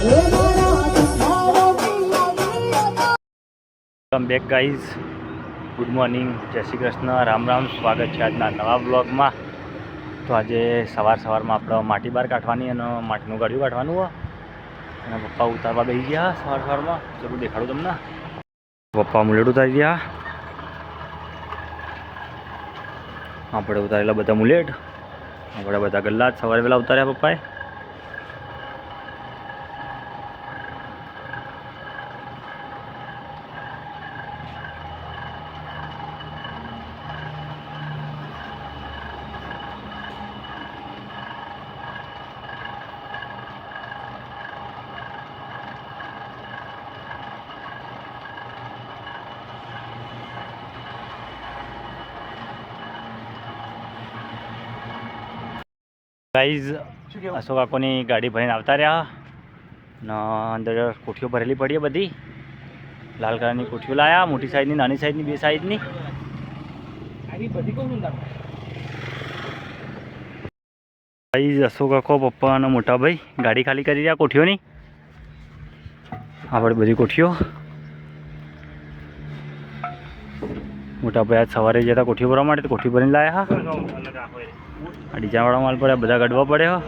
Welcome back guys good morning Jai Shri Krishna. Ram Ram. સ્વાગત છે આજના નવા બ્લોગમાં તો આજે સવાર સવારમાં આપણે માટી બહાર કાઢવાની અને માટીનું ગાડિયું કાઢવાનું હોય અને પપ્પા ઉતારવા બેસી ગયા સવાર સવારમાં. જરૂર દેખાડું તમને. પપ્પા મુલેટ ઉતારી ગયા. આપણે ઉતારેલા બધા મુલેટ. આપણે બધા ગલ્લા સવારે વહેલા ઉતાર્યા પપ્પાએ. ગાઈઝ અશોક કાકોની ગાડી ભરીને આવતા રહ્યા ને અંદર કોઠીઓ ભરેલી પડી બધી. લાલ કલરની કોઠીઓ લાયા, મોટી સાઈઝની, નાની સાઈઝની, બે સાઈઝની. ગાઈઝ અશોક કાકો, પપ્પા અને મોટા ભાઈ ગાડી ખાલી કરી રહ્યા કોઠીઓની. આપણે બધી કોઠીઓ. મોટા ભાઈ આજ સવારે જતા કોઠીઓ ભરવા માટે કોઠી ભરીને લાયા હા. આ ડીજાવાળા માલ પડે બધા કાઢવા પડે હો.